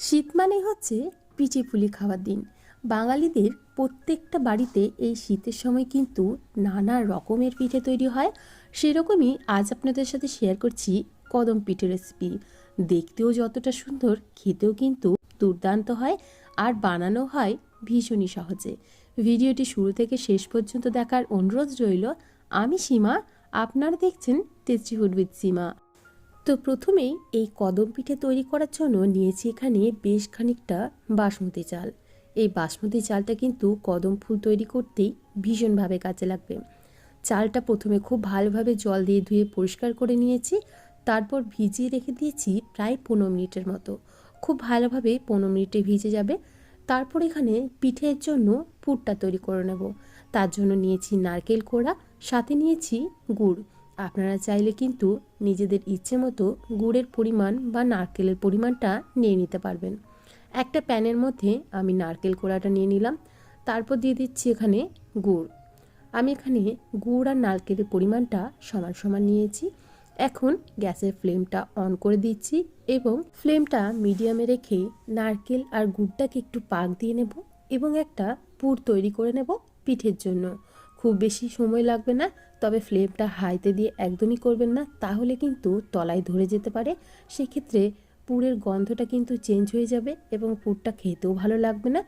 শীত মানেই হচ্ছে পিঠে পুলি খাওয়ার দিন। বাঙালিদের প্রত্যেকটা বাড়িতে এই শীতের সময় কিন্তু নানা রকমের পিঠে তৈরি হয়। সেরকমই আজ আপনাদের সাথে শেয়ার করছি কদম পিঠে রেসিপি দেখতেও যতটা সুন্দর, খেতেও কিন্তু দুর্দান্ত হয় আর বানানো হয় ভীষণই সহজে। ভিডিওটি শুরু থেকে শেষ পর্যন্ত দেখার অনুরোধ রইল, আমি সীমা, আপনারা দেখছেন টেস্টি ফুড উইথ সীমা। তো প্রথমেই এই কদম পিঠে তৈরি করার জন্য নিয়েছি এখানে বেশ খানিকটা বাসমতি চাল। এই বাসমতি চালটা কিন্তু কদম ফুল তৈরি করতেই ভীষণভাবে কাজে লাগবে। চালটা প্রথমে খুব ভালোভাবে জল দিয়ে ধুয়ে পরিষ্কার করে নিয়েছি, তারপর ভিজিয়ে রেখে দিয়েছি প্রায় পনেরো মিনিটের মতো। খুব ভালোভাবে পনেরো মিনিটে ভিজে যাবে। তারপর এখানে পিঠের জন্য পুরটা তৈরি করে নেব। তার জন্য নিয়েছি নারকেল কোড়া, সাথে নিয়েছি গুড়। আপনারা চাইলে কিন্তু নিজেদের ইচ্ছে মতো গুড়ের পরিমাণ বা নারকেলের পরিমাণটা নিয়ে নিতে পারবেন। একটা প্যানের মধ্যে আমি নারকেল কোড়াটা নিয়ে নিলাম, তারপর দিয়ে দিচ্ছি এখানে গুড়। আমি এখানে গুড় আর নারকেলের পরিমাণটা সমান সমান নিয়েছি। এখন গ্যাসের ফ্লেমটা অন করে দিচ্ছি এবং ফ্লেমটা মিডিয়ামে রেখে নারকেল আর গুড়টাকে একটু পাক দিয়ে নেব এবং একটা পুর তৈরি করে নেব পিঠের জন্য। খুব বেশি সময় লাগবে না, তবে ফ্লেমটা হাইতে দিয়ে একদমই করবেন না, তাহলে কিন্তু তলায় ধরে যেতে পারে। সেক্ষেত্রে পুরের গন্ধটা কিন্তু চেঞ্জ হয়ে যাবে এবং পুরটা খেতেও ভালো লাগবে না।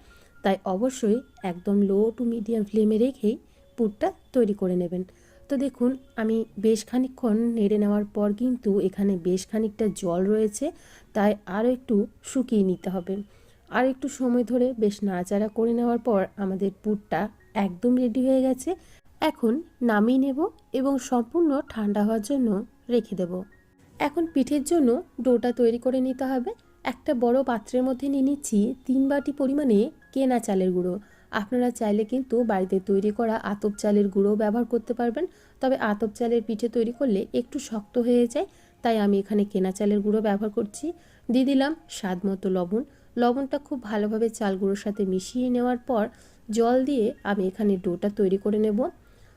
তাই অবশ্যই একদম লো টু মিডিয়াম ফ্লেমে রেখেই পুরটা তৈরি করে নেবেন। তো দেখুন, আমি বেশ খানিকক্ষণ নেড়ে নেওয়ার পর কিন্তু এখানে বেশ খানিকটা জল রয়েছে, তাই আরও একটু শুকিয়ে নিতে হবে। আর একটু সময় ধরে বেশ নাড়াচাড়া করে নেওয়ার পর আমাদের পুরটা একদম রেডি হয়ে গেছে। এখন নামিয়ে নেব এবং সম্পূর্ণ ঠান্ডা হওয়ার জন্য রেখে দেব। এখন পিঠের জন্য ডোটা তৈরি করে নিতে হবে। একটা বড় পাত্রের মধ্যে নিয়ে নিচ্ছি তিন বাটি পরিমাণে কেনা চালের গুঁড়ো। আপনারা চাইলে কিন্তু বাড়িতে তৈরি করা আতপ চালের গুঁড়ো ব্যবহার করতে পারবেন। তবে আতপ চালের পিঠে তৈরি করলে একটু শক্ত হয়ে যায়, তাই আমি এখানে কেনা চালের গুঁড়ো ব্যবহার করছি। দিয়ে দিলাম স্বাদ মতো লবণ। লবণটা খুব ভালোভাবে চাল গুঁড়োর সাথে মিশিয়ে নেওয়ার পর জল দিয়ে আমি এখানে ডোটা তৈরি করে নেব।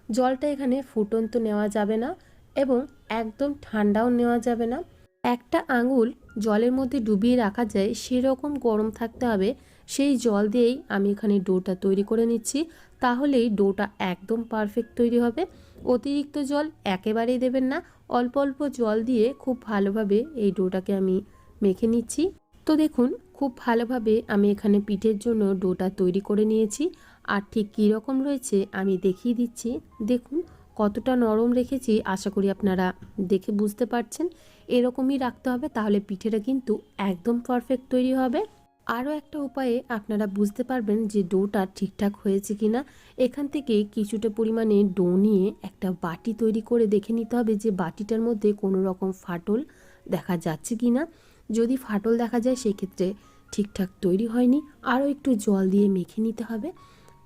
জলটা এখানে ফুটন্ত নেওয়া যাবে না এবং একদম ঠান্ডাও নেওয়া যাবে না। একটা আঙুল জলের মধ্যে ডুবিয়ে রাখা যায়, সেরকম গরম থাকতে হবে। সেই জল দিয়েই আমি এখানে ডোটা তৈরি করে নিচ্ছি। তাহলেই ডোটা একদম পারফেক্ট তৈরি হবে। অতিরিক্ত জল একেবারেই দেবেন না। অল্প অল্প জল দিয়ে খুব ভালোভাবে এই ডোটাকে আমি মেখে নিচ্ছি। তো দেখুন খুব ভালোভাবে আমি এখানে পিঠের জন্য ডোটা তৈরি করে নিয়েছি। আর ঠিক কী রকম রয়েছে আমি দেখিয়ে দিচ্ছি। দেখুন, কতটা নরম রেখেছি, আশা করি আপনারা দেখে বুঝতে পারছেন। এরকমই রাখতে হবে, তাহলে পিঠেটা কিন্তু একদম পারফেক্ট তৈরি হবে। আরও একটা উপায়ে আপনারা বুঝতে পারবেন যে ডোটা ঠিকঠাক হয়েছে কি না এখান থেকে কিছুটা পরিমাণে ডো নিয়ে একটা বাটি তৈরি করে দেখে নিতে হবে যে বাটিটার মধ্যে কোনো রকম ফাটল দেখা যাচ্ছে কি না যদি ফাটল দেখা যায়, সেক্ষেত্রে ঠিকঠাক তৈরি হয়নি। আরও একটু জল দিয়ে মেখে নিতে হবে।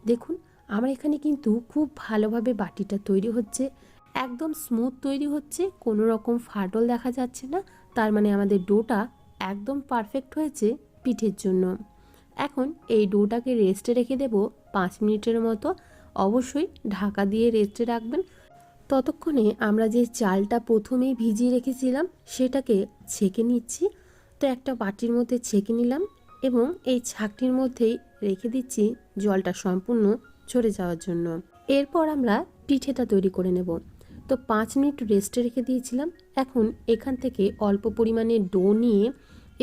দেখুন, আমার এখানে কিন্তু খুব ভালোভাবে বাটিটা তৈরি হচ্ছে। একদম স্মুথ তৈরি হচ্ছে। কোনো রকম ফাটল দেখা যাচ্ছে না। তার মানে আমাদের ডোটা একদম পারফেক্ট হয়েছে পিঠের জন্য। এখন এই ডোটাকে রেস্টে রেখে দেব পাঁচ মিনিটের মতো। অবশ্যই ঢাকা দিয়ে রেস্টে রাখবেন। ততক্ষণে আমরা যে চালটা প্রথমেই ভিজিয়ে রেখেছিলাম, সেটাকে ছেঁকে নিচ্ছি। তো একটা বাটির মধ্যে ছেঁকে নিলাম। এবং এই ছাকটির মধ্যেই রেখে দিচ্ছি জলটা সম্পূর্ণ ঝরে যাওয়ার জন্য। এরপর আমরা পিঠেটা তৈরি করে নেব। তো পাঁচ মিনিট রেস্টে রেখে দিয়েছিলাম। এখন এখান থেকে অল্প পরিমাণে ডো নিয়ে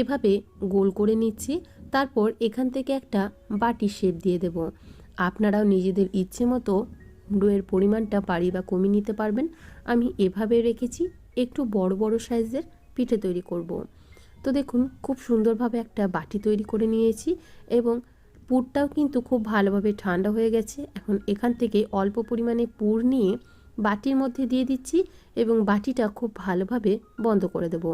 এভাবে গোল করে নিচ্ছি। তারপর এখান থেকে একটা বাটি শেপ দিয়ে দেব। আপনারাও নিজেদের ইচ্ছে মতো ডোয়ের পরিমাণটা বাড়ি বা কমিয়ে নিতে পারবেন। আমি এভাবে রেখেছি। একটু বড় বড় সাইজের পিঠে তৈরি করব। তো দেখুন, খুব সুন্দরভাবে একটা বাটি তৈরি করে নিয়েছি এবং পুরটাও কিন্তু খুব ভালোভাবে ঠান্ডা হয়ে গেছে। এখন এখান থেকে অল্প পরিমাণে পুর নিয়ে বাটির মধ্যে দিয়ে দিচ্ছি এবং বাটিটা খুব ভালোভাবে বন্ধ করে দেব।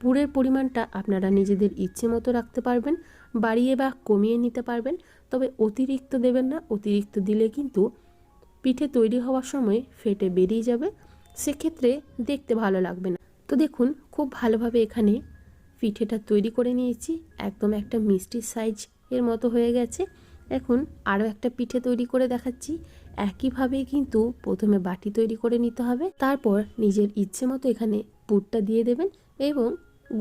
পুরের পরিমাণটা আপনারা নিজেদের ইচ্ছে মতো রাখতে পারবেন, বাড়িয়ে বা কমিয়ে নিতে পারবেন, তবে অতিরিক্ত দেবেন না, অতিরিক্ত দিলে কিন্তু পিঠে তৈরি হওয়ার সময় ফেটে বেরিয়ে যাবে। সেক্ষেত্রে দেখতে ভালো লাগবে না। তো দেখুন, খুব ভালোভাবে এখানে পিঠেটা তৈরি করে নিয়েছি। একদম একটা মিষ্টির সাইজ এর মতো হয়ে গেছে। এখন আরও একটা পিঠে তৈরি করে দেখাচ্ছি। একইভাবেই কিন্তু প্রথমে বাটি তৈরি করে নিতে হবে। তারপর নিজের ইচ্ছে মতো এখানে পুরটা দিয়ে দেবেন এবং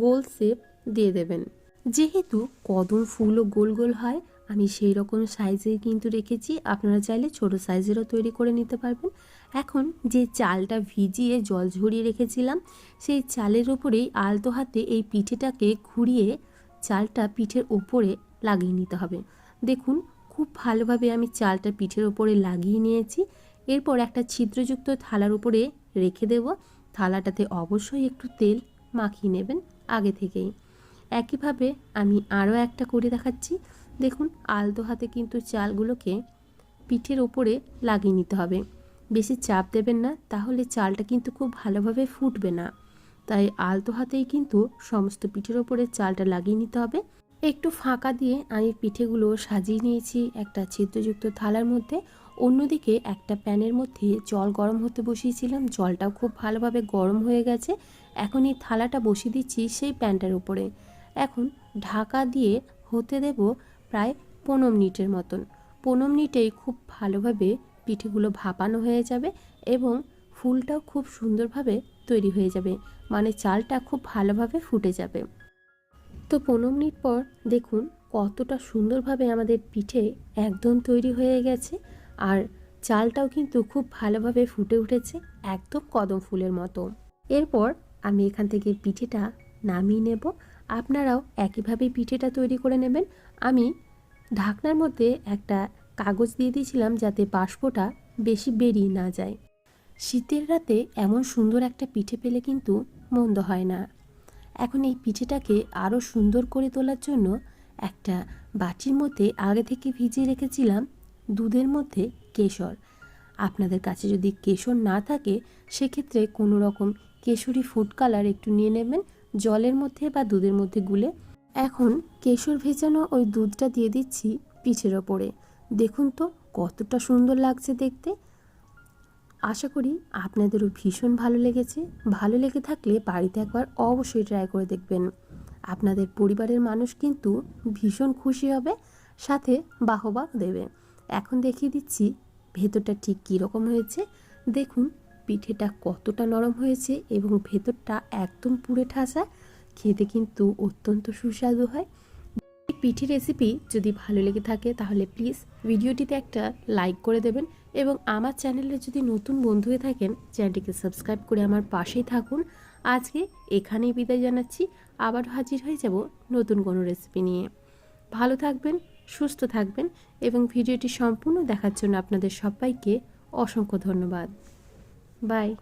গোল শেপ দিয়ে দেবেন। যেহেতু কদম ফুলও গোল গোল হয় আমি সেই রকম সাইজে কিন্তু রেখেছি। আপনারা চাইলে ছোট সাইজেরও তৈরি করে নিতে পারবেন। এখন যে চালটা ভিজিয়ে জল ঝরিয়ে রেখেছিলাম, সেই চালের ওপরেই আলতো হাতে এই পিঠেটাকে ঘুরিয়ে চালটা পিঠের ওপরে লাগিয়ে নিতে হবে। দেখুন, খুব ভালোভাবে আমি চালটা পিঠের ওপরে লাগিয়ে নিয়েছি। এরপর একটা ছিদ্রযুক্ত থালার উপরে রেখে দেব। থালাটাতে অবশ্যই একটু তেল মাখিয়ে নেবেন আগে থেকেই। একইভাবে আমি আরও একটা করে দেখাচ্ছি। দেখুন, আলতো হাতে কিন্তু চালগুলোকে পিঠের ওপরে লাগিয়ে নিতে হবে। বেশি চাপ দেবেন না, তাহলে চালটা কিন্তু খুব ভালোভাবে ফুটবে না। তাই আলতো হাতেই কিন্তু সমস্ত পিঠের ওপরে চালটা লাগিয়ে নিতে হবে। একটু ফাঁকা দিয়ে আমি পিঠেগুলো সাজিয়ে নিয়েছি একটা ছিদ্রযুক্ত থালার মধ্যে। অন্যদিকে একটা প্যানের মধ্যে জল গরম হতে বসিয়েছিলাম, জলটাও খুব ভালোভাবে গরম হয়ে গেছে। এখন এই থালাটা বসিয়ে দিচ্ছি সেই প্যানটার উপরে। এখন ঢাকা দিয়ে হতে দেব প্রায় পনেরো মিনিটের মতন। পনেরো মিনিটেই খুব ভালোভাবে পিঠেগুলো ভাপানো হয়ে যাবে এবং ফুলটাও খুব সুন্দরভাবে তৈরি হয়ে যাবে মানে চালটা খুব ভালোভাবে ফুটে যাবে। তো পনেরো মিনিট পর দেখুন কতটা সুন্দরভাবে আমাদের পিঠে একদম তৈরি হয়ে গেছে আর চালটাও কিন্তু খুব ভালোভাবে ফুটে উঠেছে একদম কদম ফুলের মতো। এরপর আমি এখান থেকে পিঠেটা নামিয়ে নেব আপনারাও একইভাবে পিঠেটা তৈরি করে নেবেন। আমি ঢাকনার মধ্যে একটা কাগজ দিয়ে দিয়েছিলাম যাতে বাষ্পটা বেশি বেরিয়ে না যায়। শীতের রাতে এমন সুন্দর একটা পিঠে পেলে কিন্তু মন্দ হয় না। এখন এই পিঠেটাকে আরও সুন্দর করে তোলার জন্য একটা বাটির মধ্যে আগে থেকে ভিজিয়ে রেখেছিলাম দুধের মধ্যে কেশর। আপনাদের কাছে যদি কেশর না থাকে, সেক্ষেত্রে কোনো রকম কেশরি ফুড কালার একটু নিয়ে নেবেন। জলের মধ্যে বা দুধের মধ্যে গুলে এখন কেশর ভেজানো ওই দুধটা দিয়ে দিচ্ছি পিঠের ওপরে। দেখুন তো, কতটা সুন্দর লাগছে দেখতে। আশা করি আপনাদেরও ভীষণ ভালো লেগেছে। ভালো লেগে থাকলে বাড়িতে একবার অবশ্যই ট্রাই করে দেখবেন। আপনাদের পরিবারের মানুষ কিন্তু ভীষণ খুশি হবে, সাথে বাহবা দেবে। এখন দেখিয়ে দিচ্ছি ভেতরটা ঠিক কীরকম হয়েছে। দেখুন পিঠেটা কতটা নরম হয়েছে এবং ভেতরটা একদম পুড়ে ঠাসা, খেতে কিন্তু অত্যন্ত সুস্বাদু হয়। এই পিঠে রেসিপি যদি ভালো লেগে থাকে তাহলে প্লিজ ভিডিওটিতে একটা লাইক করে দেবেন এবং আমার চ্যানেলে যদি নতুন বন্ধু হয়ে থাকেন চ্যানেলটিকে সাবস্ক্রাইব করে আমার পাশেই থাকুন। আজকে এখানেই বিদায় জানাচ্ছি। আবার হাজির হয়ে যাব নতুন কোনো রেসিপি নিয়ে। ভালো থাকবেন, সুস্থ থাকবেন এবং ভিডিওটি সম্পূর্ণ দেখার জন্য আপনাদের সবাইকে অসংখ্য ধন্যবাদ। Bye.